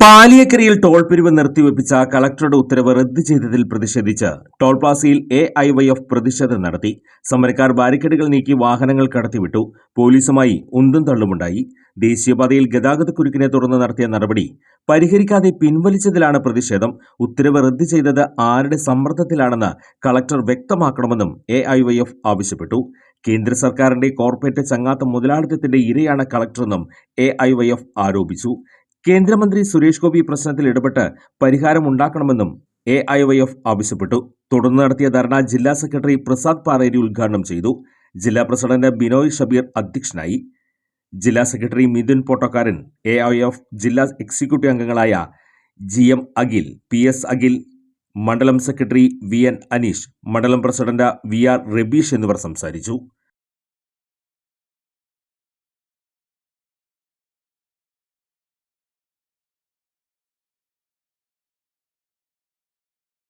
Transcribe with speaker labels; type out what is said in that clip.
Speaker 1: പാലിയക്കരയിൽ toll പിരിവ് നിർത്തിവെപ്പിച്ച കളക്ടറുടെ ഉത്തരവ് റദ്ദ് ചെയ്തതിൽ പ്രതിഷേധിച്ച് ടോൾ പ്ലാസയിൽ എ ഐ വൈ എഫ് പ്രതിഷേധം നടത്തി. സമരക്കാർ ബാരിക്കേഡുകൾ നീക്കി വാഹനങ്ങൾ കടത്തിവിട്ടു. പോലീസുമായി ഉന്തും തള്ളുമുണ്ടായി. ദേശീയപാതയിൽ ഗതാഗതക്കുരുക്കിനെ തുടർന്ന് നടത്തിയ നടപടി പരിഹരിക്കാതെ പിൻവലിച്ചതിലാണ് പ്രതിഷേധം. ഉത്തരവ് റദ്ദ് ചെയ്തത് ആരുടെ സമ്മർദ്ദത്തിലാണെന്ന് കളക്ടർ വ്യക്തമാക്കണമെന്നും എ ഐ വൈ എഫ് ആവശ്യപ്പെട്ടു. കേന്ദ്ര സർക്കാരിന്റെ കോർപ്പറേറ്റ് ചങ്ങാത്ത മുതലാളിത്തത്തിന്റെ ഇരയാണ് കളക്ടറെന്നും എ ഐ വൈ എഫ് ആരോപിച്ചു. കേന്ദ്രമന്ത്രി സുരേഷ് ഗോപി പ്രശ്നത്തിൽ ഇടപെട്ട് പരിഹാരമുണ്ടാക്കണമെന്നും എ ഐ വൈ എഫ് ആവശ്യപ്പെട്ടു. തുടർന്ന് നടത്തിയ ധർണ ജില്ലാ സെക്രട്ടറി പ്രസാദ് പാറേരി ഉദ്ഘാടനം ചെയ്തു. ജില്ലാ പ്രസിഡന്റ് ബിനോയ് ഷബീർ അധ്യക്ഷനായി. ജില്ലാ secretary Mithun Pottakkaran A I F ജില്ലാ എക്സിക്യൂട്ടീവ് അംഗങ്ങളായ G M Akhil P S Akhil മണ്ഡലം സെക്രട്ടറി വി എൻ അനീഷ് മണ്ഡലം പ്രസിഡന്റ് വി ആർ റബീഷ് എന്നിവർ സംസാരിച്ചു.